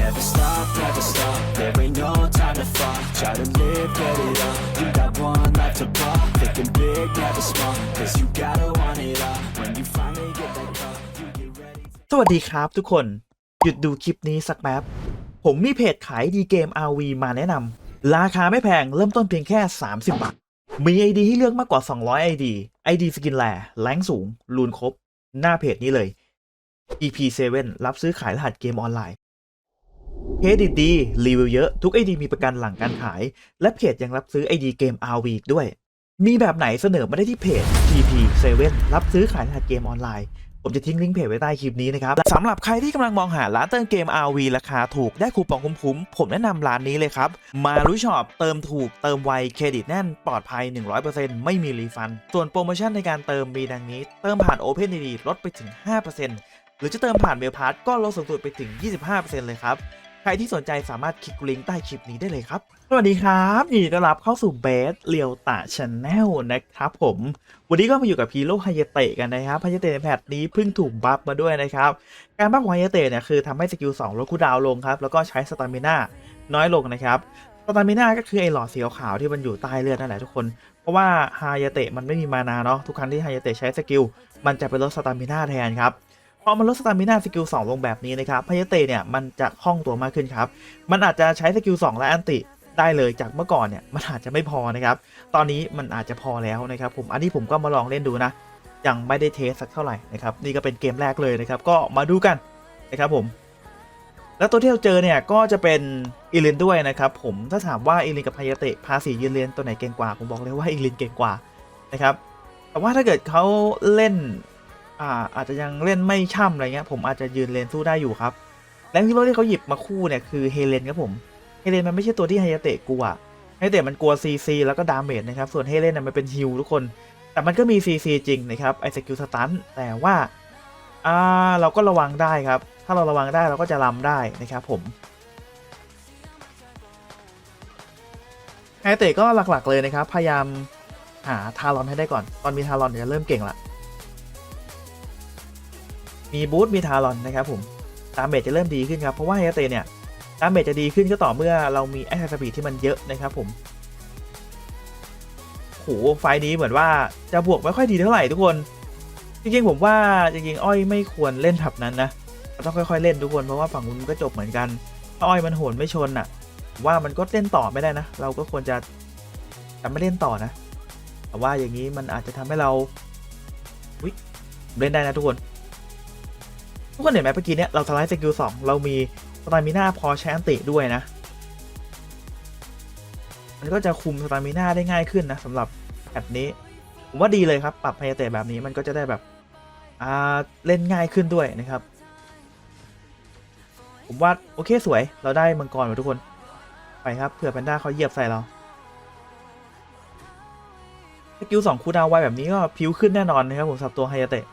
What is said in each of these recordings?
Never stop, never stop. There ain't no time to fall. Try to live, get it up. You got one life to ball. Thinking big, never small. Cause you gotta want it all. When you finally get that call, you get ready. สวัสดีครับทุกคน หยุดดูคลิปนี้สักแป๊บ ผมมีเพจขายดีเกม RV มาแนะนำราคาไม่แพงเริ่มต้นเพียงแค่ 30 บาท มี ID ให้เลือกมากกว่า 200 ID ID สกินแลแรงสูงรูนครบ หน้าเพจนี้เลย EP7 รับซื้อขายรหัสเกมออนไลน์ เครดิตดีรีวิวเยอะทุก ID มีประกันหลังการขาย และเพจยังรับซื้อ ID เกม RV อีด้วย มีแบบไหนเสนอมาได้ที่เพจ EP7 รับซื้อขายรหัสเกมออนไลน์ ผมจะทิ้งลิงก์เพจไว้ใต้คลิปนี้นะครับสำหรับใครที่กำลังมองหาร้านเติมเกม RV ราคาถูกได้คูปองคุ้มๆผมแนะนำร้านนี้เลยครับ มารู้ช็อปเติมถูกเติมไวเครดิตแน่นปลอดภัย 100%ไม่มีรีฟัน ส่วนโปรโมชั่นในการเติมมีดังนี้ เติมผ่าน OpenID ลดไปถึง 5%หรือจะเติมผ่านเมลพาสก็ลดสูงสุดไปถึง 25%เลยครับ ใครที่สนใจสามารถคลิกลิงก์ใต้คลิปนี้ได้เลยครับ สวัสดีครับยินดีต้อนรับเข้าสู่เบสเรียวตะชาแนลนะครับผม วันนี้ก็มาอยู่กับพีโร่ไฮเยเตะกันนะครับไฮเยเตะในแพทนี้เพิ่งถูกบัฟมาด้วยนะครับ การบัฟของไฮเยเตะเนี่ยคือทำให้สกิล2ลดคูดาวลงครับ แล้วก็ใช้สตามิน่าน้อยลงนะครับสตามิน่าก็คือไอหลอดสีขาวที่มันอยู่ใต้เลือดนั่นแหละทุกคน เพราะว่าไฮเยเตะมันไม่มีมานาเนาะทุกครั้งที่ไฮเยเตะใช้สกิลมันจะไปลดสตามิน่าแทนครับ พอมันลดสตามิน่าสกิล2ลงแบบนี้นะครับไฮเยเตเนี่ยมันจะคล่องตัวมากขึ้นครับ มันอาจจะใช้สกิล2และอันติได้เลยจากเมื่อก่อนเนี่ยมันอาจจะไม่พอนะครับ ตอนนี้มันอาจจะพอแล้วนะครับผมอันนี้ผมก็มาลองเล่นดูนะ ยังไม่ได้เทสสักเท่าไหร่นะครับนี่ก็เป็นเกมแรกเลยนะครับ ก็มาดูกันนะครับผม แล้วตัวที่เราเจอเนี่ยก็จะเป็นอีลินด้วยนะครับผมถ้าถามว่าอีลินกับพายาเตะภาษียืนเรียนตัวไหนเก่งกว่าผมบอกเลยว่าอีลินเก่งกว่านะครับแต่ว่าถ้าเกิดเขาเล่น อ่าอาจจะยังเล่นไม่ช่ำอะไรเงี้ยผมอาจจะยืนเลนสู้ได้อยู่ครับแรงที่ที่เขาหยิบมาคู่เนี่ยคือเฮเลนครับผมเฮเลนมันไม่ใช่ตัวที่ไฮยาเตะกลัวไฮยาเตะมันกลัว CC แล้วก็ดาเมจนะครับส่วนเฮเลนน่ะมันเป็นฮิลทุกคน แต่มันก็มี CC จริงนะครับไอสกิลสตันแต่ว่าอ่าเราก็ระวังได้ครับ ถ้าเราระวังได้เราก็จะลำได้นะครับผมไฮยาเตะก็หลักๆเลยนะครับพยายามหาทารอนให้ได้ก่อน ตอนมีทารอนเนี่ยจะเริ่มเก่งละ มีบูทมีทารอนนะครับผมดาเมจจะเริ่มดีขึ้นครับ เพราะว่าไฮเตเนี่ยดาเมจจะดีขึ้นก็ต่อเมื่อเรามีแอคชั่นสปีดที่มันเยอะนะครับผมโหไฟนี้เหมือนว่าจะบวกไม่ค่อยดีเท่าไหร่ทุกคน จริงๆผมว่าจริงๆอ้อยไม่ควรเล่นแบบนั้นนะเราต้องค่อย ๆ เล่นทุกคนเพราะว่าฝั่งนู้นมันก็จบเหมือนกันถ้าอ้อยมันโหนไม่ชนอะ ว่ามันก็เล่นต่อไม่ได้นะ เราก็ควรจะจะไม่เล่นต่อนะแต่ว่าอย่างนี้มันอาจจะทำให้เราเล่นได้นะทุกคน ทุกคนเห็นไหมเมื่อกี้เนี้ยเราสไลด์สกิลสองเรามีสตามิน่าพอใช้อันติด้วยนะ มันก็จะคุมสตามิน่าได้ง่ายขึ้นนะสำหรับแบบนี้ ผมว่าดีเลยครับ ปรับไฮยาเตะแบบนี้มันก็จะได้แบบอ่าเล่นง่ายขึ้นด้วยนะครับ ผมว่าโอเคสวยเราได้มังกรมาทุกคน ไปครับเผื่อแพนด้าเขาเหยียบใส่เราสกิลสองคูดาวไวแบบนี้ก็พิ้วขึ้นแน่นอนนะครับผมสับตัวไฮยาเตะ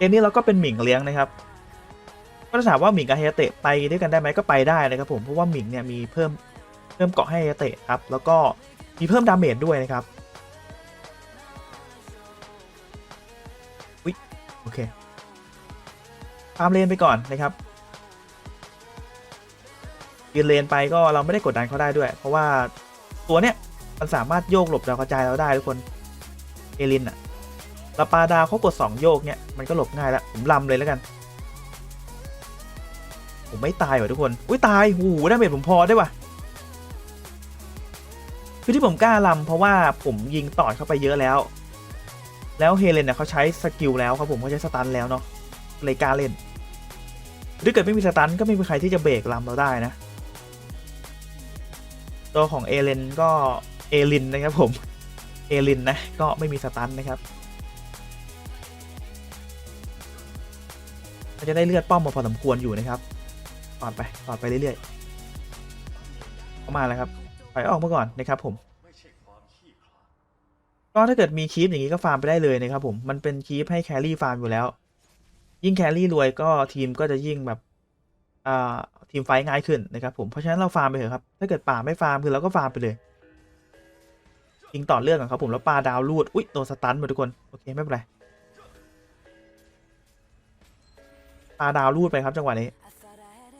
เกมนี้เราก็เป็นหมิงเลี้ยงนะครับก็ถ้าถามว่าหมิงกับไฮยาเตะไปด้วยกันได้ไหมก็ไปได้นะครับผมเพราะว่าหมิงเนี่ยมีเพิ่มเพิ่มเกาะให้ไฮยาเตะครับแล้วก็มีเพิ่มดาเมจด้วยนะครับอุ๊ยโอเคตามเลนไปก่อนนะครับยืนเลนไปก็เราไม่ได้กดดันเขาได้ด้วย เพราะว่าตัวเนี้ยมันสามารถโยกหลบดาวกระจายเราได้ทุกคนเอลินอะ ลาปาดาวเขากด 2 โยกเนี่ยมันก็หลบง่ายแล้วผมลำเลยแล้วกัน ผมไม่ตายว่ะทุกคน อุ้ยตายหูได้เมจผมพอได้ว่ะคือที่ผมกล้าลำเพราะว่าผมยิงต่อดเข้าไปเยอะแล้ว แล้วเฮเลนเนี่ยเขาใช้สกิลแล้วครับผมเขาใช้สตันแล้วเนาะเลยกล้าเล่นถ้าเกิดไม่มีสตันก็ไม่มีใครที่จะเบรกลำเราได้นะตัวของเอเลนก็เอลินนะครับผม เอลินนะ ก็ไม่มีสตันนะครับ จะได้เลือดป้อมมาพอสมควรอยู่นะครับตอดไปตอดไปเรื่อยๆเข้ามาแล้วครับถอยออกมาก่อนนะครับผมก็ถ้าเกิดมีคีปอย่างนี้ก็ฟาร์มไปได้เลยนะครับผมมันเป็นคีปให้แครี่ฟาร์มอยู่แล้ว ยิ่งแครี่รวยก็ทีมก็จะยิ่งแบบอ่าทีมไฟง่ายขึ้นนะครับผมเพราะฉะนั้นเราฟาร์มไปเถอะครับถ้าเกิดป่าไม่ฟาร์มคือเราก็ฟาร์มไปเลยยิงต่อเลือดก่อนครับผมแล้วปลาดาวลูดอุ้ยโดนสตันหมดทุกคนโอเคไม่เป็นไร ปลาดาวลูดไปครับจังหวะนี้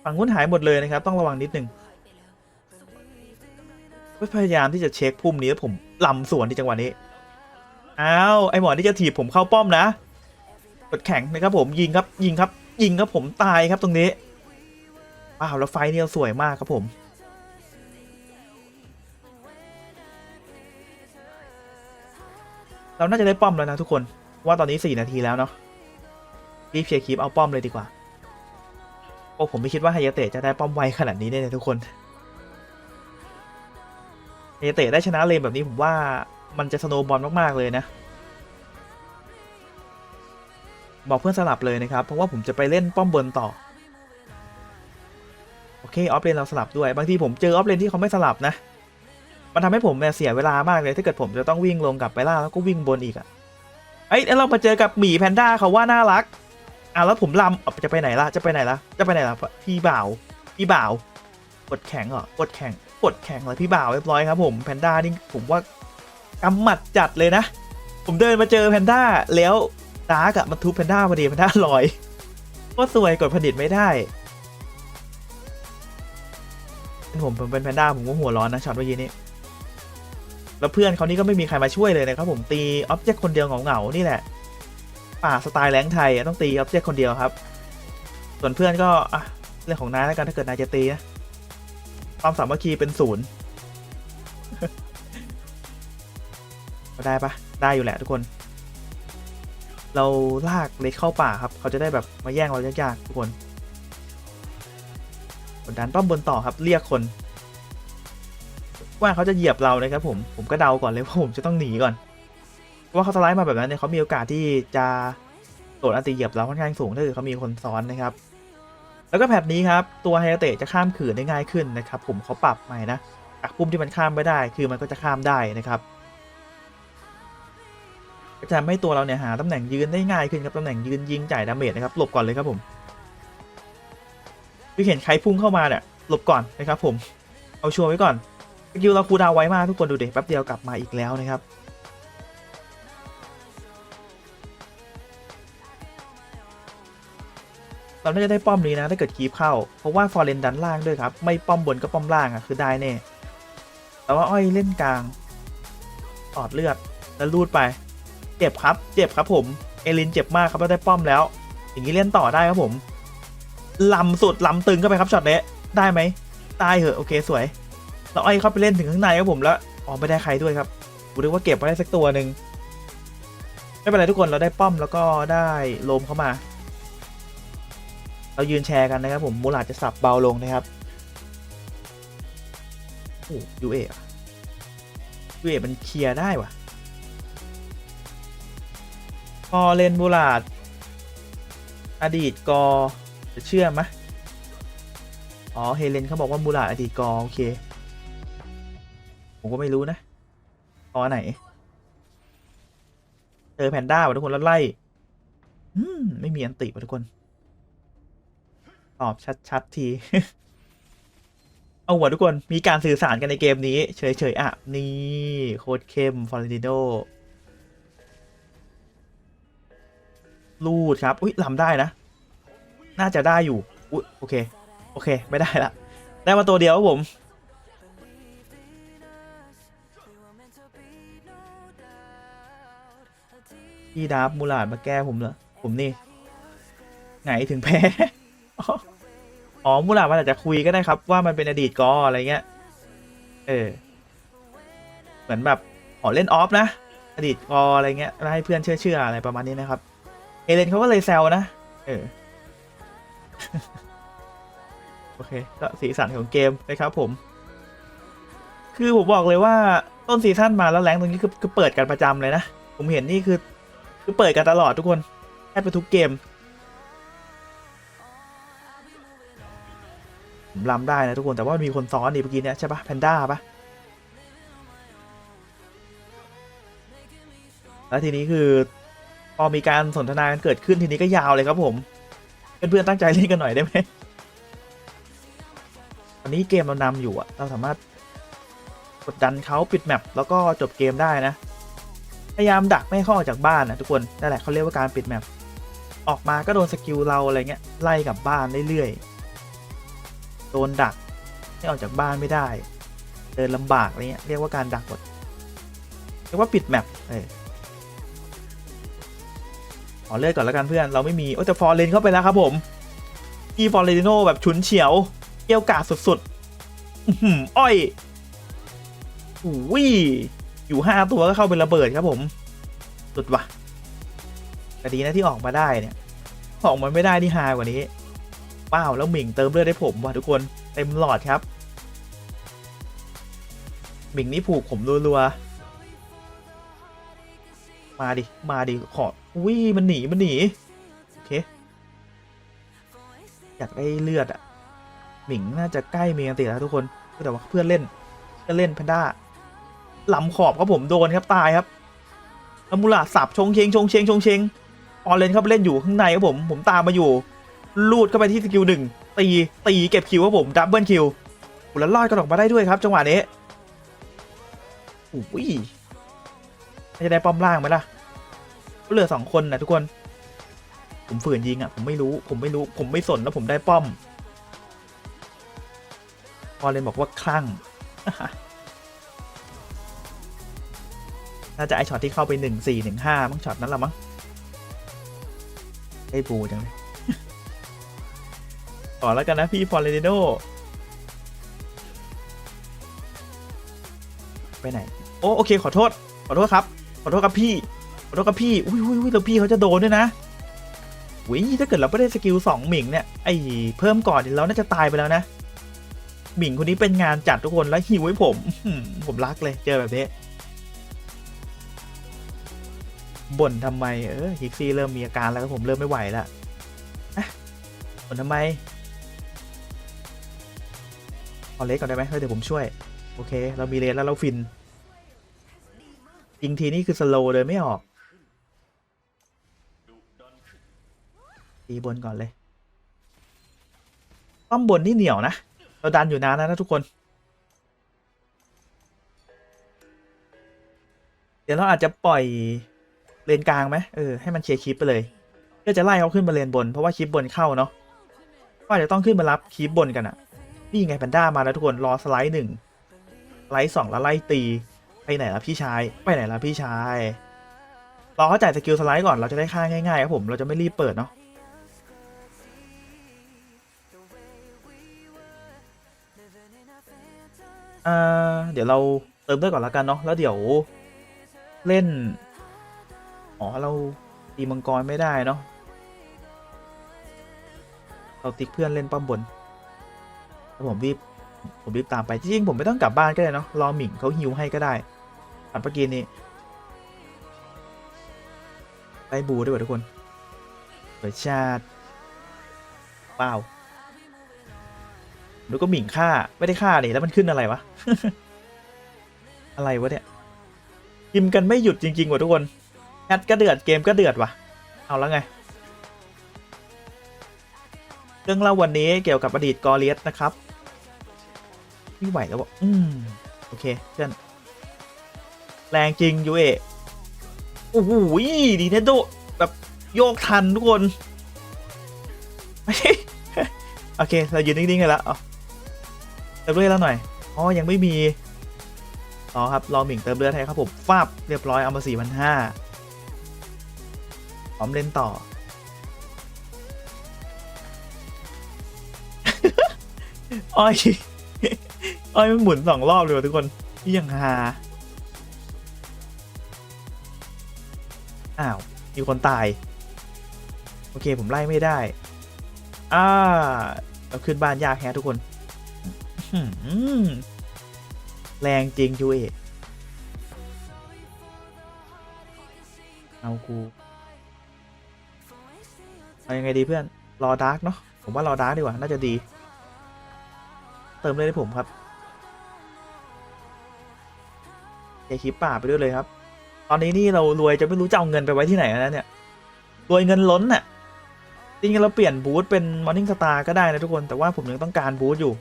ฝั่งนู้นหายหมดเลยนะครับ ต้องระวังนิดนึงพยายามที่จะเช็คพุ่มนี้ผมลำสวนที่จังหวะนี้อ้าวไอหมอนี่จะถีบผมเข้าป้อมนะกดแข็งนะครับผมยิงครับยิงครับ ยิงครับผมตายครับตรงนี้ว้าวแล้วไฟเนี่ยสวยมากครับผมเราน่าจะได้ป้อมแล้วนะทุกคนว่าตอนนี้ 4 นาทีแล้วเนาะ รีบเคลียร์คลิปเอาป้อมเลยดีกว่า โอ้ผมไม่คิดว่าไฮยาเตะจะได้ป้อมไวขนาดนี้เนี่ยทุกคนไฮยาเตะได้ชนะเลนแบบนี้ผมว่ามันจะสโนว์บอลมากๆเลยนะ บอกเพื่อนสลับเลยนะครับ เพราะว่าผมจะไปเล่นป้อมบนต่อ โอเคออฟเลนเราสลับด้วย บางทีผมเจอออฟเลนที่เขาไม่สลับนะมันทำให้ผมเนี่ยเสียเวลามากเลยถ้าเกิดผมจะต้องวิ่งลงกลับไปล่าแล้วก็วิ่งบนอีกอะเอ้ยแล้วเรามาเจอกับหมีแพนด้าเขาว่าน่ารัก อะแล้วผมลำจะไปไหนล่ะจะไปไหนล่ะจะไปไหนล่ะพี่บ่าวพี่บ่าวกดแข็งเหรอกดแข็งกดแข็งเลยพี่บ่าวเรียบร้อยครับผมแพนด้านี่ผมว่ากำหมัดจัดเลยนะ ผมเดินมาเจอแพนด้าแล้วดาร์กอะมันทุบแพนด้าพอดีแพนด้าลอยก็สวยกดผลิตไม่ได้เป็นผมผมเป็นแพนด้าผมก็หัวร้อนนะช็อตเมื่อกี้นี้แล้วเพื่อนเขานี่ก็ไม่มีใครมาช่วยเลยนะครับผมตีออบเจกต์คนเดียวเหงาๆนี่แหละ ป่าสไตล์แรงไทยต้องตีออบเจกต์คนเดียวครับ ส่วนเพื่อนก็อะเรื่องของนายแล้วกันถ้าเกิดนายจะตีนะความสามัคคีเป็นศูนย์ก็ได้ปะได้อยู่แหละทุกคน เราลากเล็กเข้าป่าครับ เขาจะได้แบบมาแย่งเรายากๆทุกคนกดดันป้อมบนต่อครับเรียกคน ว่าเขาจะเหยียบเรานะครับผมผมก็เดาก่อนเลยว่าผมจะต้องหนีก่อน ว่าเขาสไลด์มาแบบนั้นเนี่ยเขามีโอกาสที่จะโดดอันตีเหยียบเราค่อนข้างสูงถ้าเกิดเขามีคนซ้อนนะครับ แล้วก็แพทนี้ครับ ตัวไฮเตะจะข้ามขื่นได้ง่ายขึ้นนะครับ ผมเขาปรับใหม่นะจากปุ่มที่มันข้ามไม่ได้ คือมันก็จะข้ามได้นะครับจะทำให้ตัวเราเนี่ยหาตำแหน่งยืนได้ง่ายขึ้นครับตำแหน่งยืนยิงจ่ายดาเมจนะครับหลบก่อนเลยครับผมพี่เห็นใครพุ่งเข้ามาเนี่ยหลบก่อนนะครับผมเอาชัวร์ไว้ก่อนสกิลเราคูดาวไว้มากทุกคนดูดิแป๊บเดียวกลับมาอีกแล้วนะครับ เราน่าจะได้ป้อมนี้นะถ้าเกิดคีบเข้า เพราะว่าฟอร์เรนดันล่างด้วยครับ ไม่ป้อมบนก็ป้อมล่างอะคือได้แน่ แต่ว่าอ้อยเล่นกลางตอดเลือดแล้วลูดไป เจ็บครับ เจ็บครับผม เอลินเจ็บมากครับแล้วได้ป้อมแล้ว อย่างนี้เล่นต่อได้ครับผมลำสุดลำตึงเข้าไปครับช็อตนี้ได้ไหมตายเหอะโอเคสวย เราอ้อยเข้าไปเล่นถึงข้างในครับผมแล้วอ๋อไม่ได้ใครด้วยครับผมนึกว่าเก็บไว้ได้สักตัวหนึ่งไม่เป็นไรทุกคนเราได้ป้อมแล้วก็ได้โลมเข้ามา เรายืนแชร์กันนะครับผมมูลาจะสับเบาลงนะครับโอ้ยูเอะยูเอมันเคลียร์ได้ว่ะ พอเลนบูลาดอดีตกอจะเชื่อไหมอ๋อ เฮเลนเขาบอกว่าบูลาดอดีตกอโอเค ผมก็ไม่รู้นะกอไหนเจอแพนด้าว่ะทุกคนแล้วไล่ อืม ไม่มีอันติว่ะทุกคน ตอบชัด ๆ ที เอาหัวทุกคน มีการสื่อสารกันในเกมนี้ เฉย ๆ อะ นี่ โคตรเข้มฟอร์ดิโดลูดครับ อุ้ยลำได้นะ น่าจะได้อยู่ อุ้ยโอเค โอเค ไม่ได้ละ ได้มาตัวเดียวครับผม พี่ดับมูลาดมาแก้ผมเหรอ ผมนี่ ไงถึงแพ้ อ๋อมูลามันอาจจะคุยก็ได้ครับ ว่ามันเป็นอดีตกออะไรเงี้ย เออ เหมือนแบบขอเล่นออฟนะ อดีตกออะไรเงี้ยแล้วให้เพื่อนเชื่อเชื่ออะไรประมาณนี้นะครับ เอเลนเขาก็เลยแซวนะ เออ โอเค ก็สีสันของเกมนะครับผม คือผมบอกเลยว่าต้นซีซั่นมาแล้วแรงตรงนี้คือคือเปิดกันประจำเลยนะ ผมเห็นนี่คือ คือเปิดกันตลอดทุกคนแทบไปทุกเกม ลำได้นะทุกคนแต่ว่ามีคนซ้อนดิเมื่อกี้เนี่ยใช่ปะแพนด้าปะแล้วทีนี้คือพอมีการสนทนากันเกิดขึ้นทีนี้ก็ยาวเลยครับผมเพื่อนๆตั้งใจเล่นกันหน่อยได้ไหมตอนนี้เกมเรานำอยู่อะเราสามารถกดดันเขาปิดแมปแล้วก็จบเกมได้นะพยายามดักไม่ให้เขาออกจากบ้านนะทุกคนนั่นแหละเขาเรียกว่าการปิดแมปออกมาก็โดนสกิลเราอะไรเงี้ยไล่กลับบ้านเรื่อยๆ โดนดักให้ออกจากบ้านไม่ได้ เดินลำบากอะไรเงี้ยเรียกว่าการดักกดเรียกว่าปิดแมปเออขอเลือกก่อนแล้วกันเพื่อนเราไม่มีโอ้แต่ฟอร์เรนเข้าไปแล้วครับผมอีฟอร์เรนโนแบบฉุนเฉียวเกี่ยวกาดสุดๆอื้อหืออ้อยอุ้ยอยู่ห้าตัวก็เข้าเป็นระเบิดครับผมสุดว่ะแต่ดีนะที่ออกมาได้เนี่ย ออกมาไม่ได้ที่ฮากว่านี้ ว้าวแล้วหมิงเติมเลือดให้ผมว่ะทุกคนเต็มหลอดครับหมิงนี่ผูกผมรัวๆมาดิมาดิขอวิมันหนีมันหนีโอเคอยากได้เลือดอะหมิงน่าจะใกล้เมียนติแล้วทุกคนแต่ว่าเพื่อนเล่นเพื่อนเล่นแพนด้าหลำขอบครับผมโดนครับตายครับแล้วมูลาสับชงเชงชงเชงชงเชงออเลนเข้าไปเล่นอยู่ข้างในครับผมผมตามมาอยู่ ลูดเข้าไปที่สกิลหนึ่งตีตีเก็บคิวครับผมดับเบิลคิวแล้วลอยกระดอกมาได้ด้วยครับ จังหวะนี้อุ้ยจะได้ป้อมล่างไหมล่ะเหลือสองคนนะทุกคน ผมฝืนยิงอะ ผมไม่รู้ผมไม่รู้ ผมไม่สนแล้วผมได้ป้อมออเลนบอกว่าคลั่งน่าจะไอช็อตที่เข้าไปหนึ่งสี่หนึ่งห้ามั้งช็อตนั้นละมั้งได้บูจังเลย ต่อแล้วกันนะพี่ฟอร์เรนโดไปไหน โอ้โอเคขอโทษ ขอโทษครับ ขอโทษครับพี่ ขอโทษครับพี่ อุ้ยอุ้ยอุ้ยแล้วพี่เขาจะโดนด้วยนะอุ้ยถ้าเกิดเราไม่ได้สกิลสองหมิงเนี่ย ไอเพิ่มก่อนเราน่าจะตายไปแล้วนะ หมิงคนนี้เป็นงานจัดทุกคนแล้วหิวให้ผม ผมรักเลยเจอแบบนี้บ่นทำไม เออฮิกซี่เริ่มมีอาการแล้วผมเริ่มไม่ไหวแล้วอะบ่นทำไม ขอเล็กก่อนได้ไหมเดี๋ยวผมช่วย โอเค เรามีเลนแล้วเราฟินยิงทีนี่คือสโลเลยไม่ออกตีบนก่อนเลยป้อมบนนี่เหนียวนะ เราดันอยู่นานแล้วนะทุกคน เดี๋ยวเราอาจจะปล่อยเลนกลางไหมเออให้มันเคลียร์คลิปไปเลยเพื่อจะไล่เขาขึ้นมาเลนบน เพราะว่าคลิปบนเข้าเนาะก็อาจจะต้องขึ้นมารับคลิปบนกันอะ นี่ไงแพนด้ามาแล้วทุกคนรอสไลด์หนึ่งไลด์สองแล้วไล่ตีไปไหนละพี่ชายไปไหนละพี่ชายรอเขาจ่ายสกิลสไลด์ก่อนเราจะได้ค่าง่ายๆครับผมเราจะไม่รีบเปิดเนาะเดี๋ยวเราเติมด้วยก่อนล้วกันเนาะแล้วเดี๋ยวเล่น อ๋อ เราตีมังกรไม่ได้เนาะเราติ๊กเพื่อนเล่นป้อมบน ผมรีบผมรีบตามไปจริงๆผมไม่ต้องกลับบ้านก็ได้เนาะรอหมิงเขาฮิวให้ก็ได้อันเมื่อกี้นี้ได้บูด้วยทุกคนเปิดชาติว้าแล้วก็หมิงฆ่าไม่ได้ฆ่านี่แล้วมันขึ้นอะไรวะ อะไรวะเนี่ยพิมกันไม่หยุดจริงๆว่ะทุกคนแอดก็เดือดเกมก็เดือดว่ะ เอาแล้วไง เรื่องเล่าวันนี้เกี่ยวกับอดีตกอเลียสนะครับ ไม่ไหวแล้ววะอืมโอเคเพื่อนแรงจริงยูเอโอ้โหดีเทนโดแบบโยกทันทุกคนโอเค เรายืนนิ่งๆกันแล้วเอาเติมเลือดแล้วหน่อย อ๋อ ยังไม่มีรอครับ รอหมิงเติมเลือดให้ครับผมฟาบเรียบร้อยเอามาสี่พันห้าพร้อมเล่นต่อ อ้อย อ้ยมันหมุนสองรอบเลยว่ะทุกคนที่ยังฮาอ้าว มีคนตาย โอเคผมไล่ไม่ได้ อ่าเราขึ้นบ้านยากแฮะทุกคน แรงจริงยูเอเอากูเอายังไงดีเพื่อน รอดาร์กเนาะผมว่ารอดาร์กดีกว่า น่าจะดี เติมเลยให้ผมครับ เคคลิปป่าไปด้วยเลยครับ ตอนนี้นี่เรารวยจะไม่รู้จะเอาเงินไปไว้ที่ไหนแล้วเนี่ย รวยเงินล้นน่ะ จริงๆเราเปลี่ยนบูธเป็น Morning Star ก็ได้นะทุกคน แต่ว่าผมยังต้องการบูธอยู่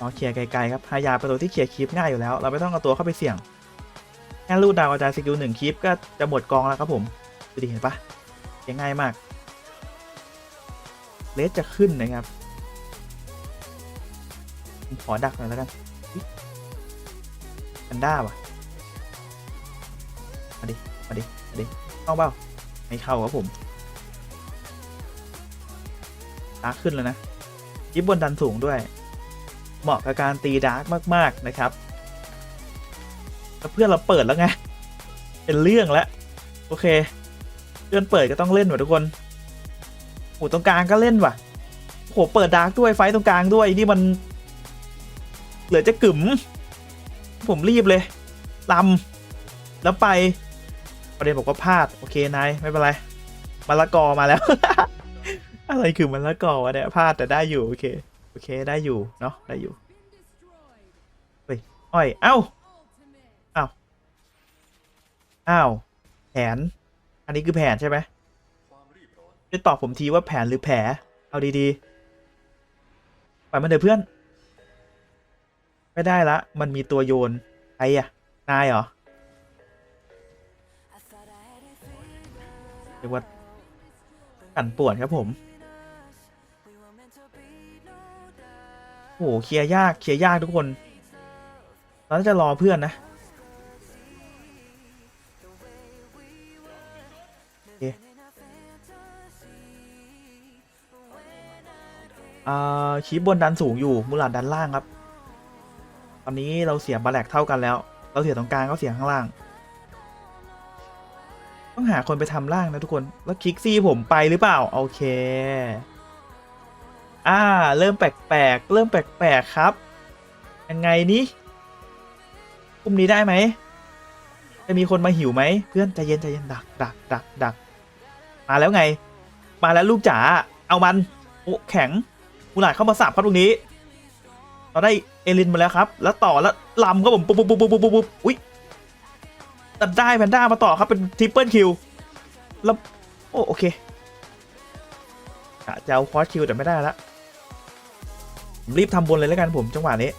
อ๋อเคลียร์ไกลๆครับฮายาเป็นตัวที่เคลียร์คลิปง่ายอยู่แล้ว เราไม่ต้องเอาตัวเข้าไปเสี่ยง แค่รูดดาวกระจายสกิลหนึ่งคลิปก็จะหมดกองแล้วครับผมดูดิเห็นปะเคลียร์ง่ายมาก เลสจะขึ้นนะครับขอดักหน่อยแล้วกันแพนด้าว่ะมาดิ มาดิ มาดิเข้าเปล่าไม่เข้าครับผมดาร์กขึ้นแล้วนะยิบบนดันสูงด้วย เหมาะกับการตีดาร์กมาก ๆ นะครับเพื่อนเราเปิดแล้วไง เป็นเรื่องแล้ว โอเค เพื่อนเปิดก็ต้องเล่นว่ะทุกคน โอ้ตรงกลางก็เล่นว่ะโหเปิดดาร์กด้วยไฟตรงกลางด้วยนี่มัน เหลือจะกึ๋มผมรีบเลยลำแล้วไปประเด็นบอกว่าพลาด โอเคนายไม่เป็นไรมะละกอมาแล้ว อะไรคือมะละกอวะเนี่ยพลาดแต่ได้อยู่โอเคโอเคได้อยู่เนาะได้อยู่เฮ้ยอ้อยเอ้าเอ้าอ้าวแผน อันนี้คือแผนใช่ไหม ช่วยตอบผมทีว่าแผนหรือแผล เอาดีๆปล่อยมันเถอะเพื่อน ไม่ได้ละ มันมีตัวโยนใครอะนายเหรอเรียกว่ากันป่วนครับผม โอ้โหเคลียร์ยากเคลียร์ยากทุกคน เราจะรอเพื่อนนะ คีบบนดันสูงอยู่มูลาดดันล่างครับ ตอนนี้เราเสียบาแลกเท่ากันแล้ว เราเสียตรงกลางก็เสียข้างล่าง ต้องหาคนไปทำล่างนะทุกคน แล้วคลิกซี่ผมไปหรือเปล่า โอเค อ่า เริ่มแปลกๆ เริ่มแปลกๆครับ ยังไงนี่กลุ่มนี้ได้ไหม จะมีคนมาหิวไหม เพื่อนใจเย็นใจเย็นดักดักดักดัก มาแล้วไง มาแล้วลูกจ๋า เอามันโอ้แข็งูหลาดเข้ามาสับครับตรงนี้ เราได้เอลินมาแล้วครับ แล้วต่อแล้วลำครับผมปุ๊บปุ๊บปุ๊บปุ๊บปุ๊บปุ๊บอุ้ยตัดได้แพนด้ามาต่อครับเป็นทริปเปิลคิวแล้วโอ้โอเคกะจะเอาคอร์สคิวแต่ไม่ได้ละผมรีบทำบนเลยแล้วกันผมจังหวะนี้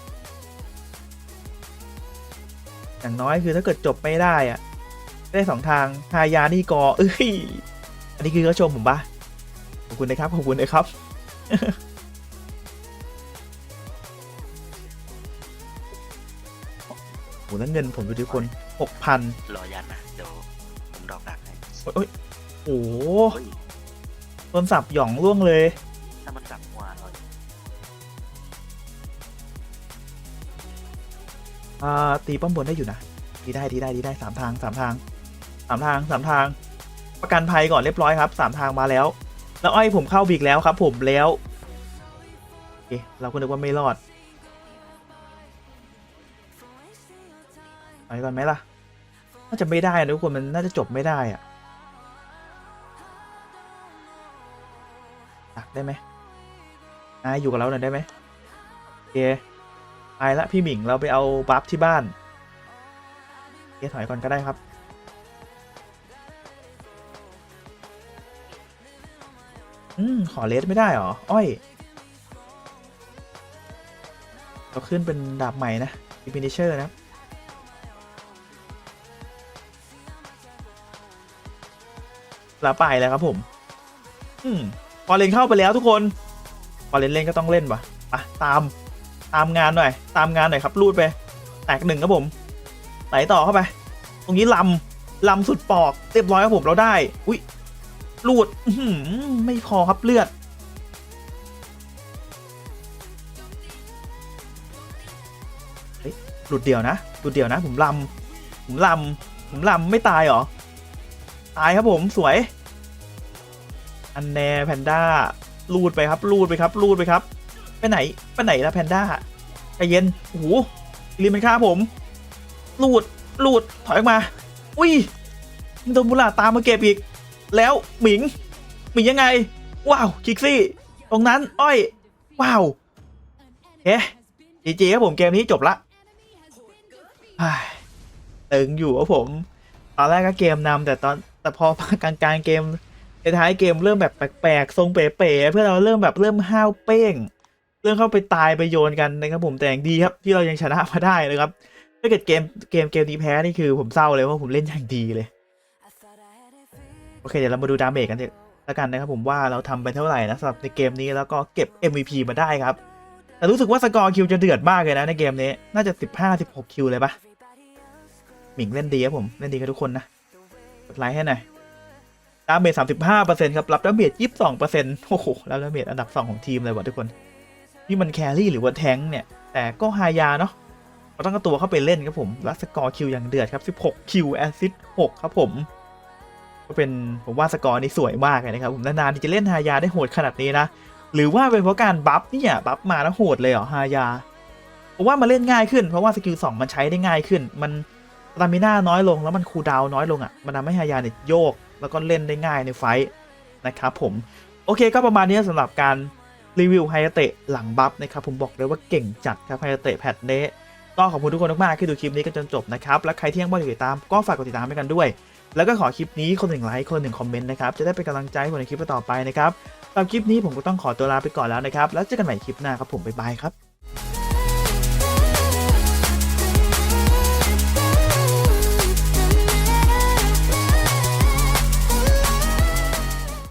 อย่างน้อยคือถ้าเกิดจบไม่ได้อะได้สองทางฮายานี่กอเอ้ย อันนี้คือเขาชมผมปะขอบคุณนะครับ ขอบคุณนะครับ หนั่นเงินผมดูทุกคนหกพันรอยันนะเดี๋ยวผมดอกดักให้โอ้ยโอ้โหเฮ้ยโดนสับหย่องล่วงเลย ถ้ามันสับหัวหน่อยอ่า ตีป้อมบนได้อยู่นะดีได้ดีได้ดีได้สามทางสามทางสามทางสามทาง ประกันภัยก่อนเรียบร้อยครับสามทางมาแล้ว แล้วอ้อยผมเข้าบีกแล้วครับ ผมแล้วโอเคเราก็นึกว่าไม่รอด ไปก่อนไหมล่ะ น่าจะไม่ได้นะทุกคนมันน่าจะจบไม่ได้อะดักได้ไหมนายอยู่กับเราหน่อยได้ไหมโอเคไปละพี่หมิงเราไปเอาบัฟที่บ้านเอถอยก่อนก็ได้ครับอืมขอเลสไม่ได้เหรอ อ้อย เราขึ้นเป็นดาบใหม่นะ d i ิ i ิเชอร์นะ แล้วไปแล้วครับผม อืมพอเลนเข้าไปแล้วทุกคนพอเลนเล่นก็ต้องเล่นวะอะตามตามงานหน่อย ตามงานหน่อยครับรูดไป แตกหนึ่งครับผมไหลต่อเข้าไป ตรงนี้ลำลำสุดปอกเรียบร้อยครับผมเราได้ อุ้ยรูดอื้อหือไม่พอครับเลือดเฮ้ยหลุดเดี่ยวนะหลุดเดี่ยวนะ ผมลำผมลำผมลำไม่ตายหรอ ตายครับผมสวย อันแน่แพนด้ารูดไปครับรูดไปครับรูดไปครับ ไปไหนไปไหนละแพนด้าใจเย็นโอ้โหรีมันฆ่าผมลูดลูดถอยออกมา อุ้ยโดนบุลาตามมาเก็บอีก แล้วหมิงหมิงยังไง ว้าวคิกซี่ ตรงนั้นอ้อย ว้าวเฮ้จีจีครับผมเกมนี้จบละอ้ยตึงอยู่ครับผม ตอนแรกก็เกมนำแต่ตอน แต่พอกลางกลางๆเกมท้ายเกมเริ่มแบบแปลกๆทรงเป๋ๆเพื่อเราเริ่มแบบเริ่มห้าวเป้ง เริ่มเข้าไปตายไปโยนกันนะครับผมแต่อย่างดีครับ ที่เรายังชนะมาได้นะครับถ้าเกิดเกมเกมเกมนี้แพ้นี่คือผมเศร้าเลยว่าผมเล่นอย่างดีเลยโอเคเดี๋ยวเรามาดูดาเมจกันเถอะแล้วกันนะครับผมว่าเราทำไปเท่าไหร่นะสำหรับในเกมนี้แล้วก็เก็บ MVP มาได้ครับ แต่รู้สึกว่าสกอร์คิวจะเดือดมากเลยนะในเกมนี้ น่าจะ 15-16 คิวเลยปะหมิงเล่นดีครับผม เล่นดีกับทุกคนนะ ไลค์ให้หน่อยดาเมจ35%ครับ รับดาเมจ22%โอ้โห รับดาเมจอันดับ2ของทีมเลยว่ะทุกคน นี่มันแครี่หรือว่าแทงเนี่ย แต่ก็ฮายาเนาะเราต้องเอาตัวเข้าไปเล่นครับผมแล้วสกอร์คิวอย่างเดือดครับ16คิวแอซิส6ครับผม ก็เป็นผมว่าสกอร์นี่สวยมากเลยนะครับผมนานๆที่จะเล่นฮายาได้โหดขนาดนี้นะ หรือว่าเป็นเพราะการบัฟเนี่ยบัฟมาแล้วโหดเลยเหรอฮายาผมว่ามันเล่นง่ายขึ้นเพราะว่าสกิลสองมันใช้ได้ง่ายขึ้นมัน ตามิน่าน้อยลงแล้วมันคูดาวน้อยลงอะ่ะมันทำให้ฮายาเนี่ยโยก แล้วก็เล่นได้ง่ายในไฟท์นะครับผม โอเคก็ประมาณนี้สำหรับการรีวิวไฮเตะหลังบัฟนะครับผมบอกเลยว่าเก่งจัดครับไฮเตะแพทเนี้ก็ขอบคุณทุกคนมากๆที่ดูคลิปนี้กันจนจบนะครับ และใครที่ยังไม่ได้ติดตามก็ฝากกดติดตามให้กันด้วย แล้วก็ขอคลิปนี้คนหนึ่งไลค์คนหนึ่งคอมเมนต์นะครับจะได้เป็นกำลังใจให้ผมในคลิปต่อไปนะครับสำหรับคลิปนี้ผมก็ต้องขอตัวลาไปก่อนแล้วนะครับแล้วเจอกันใหม่คลิปหน้าครับผมบ๊ายบายครับ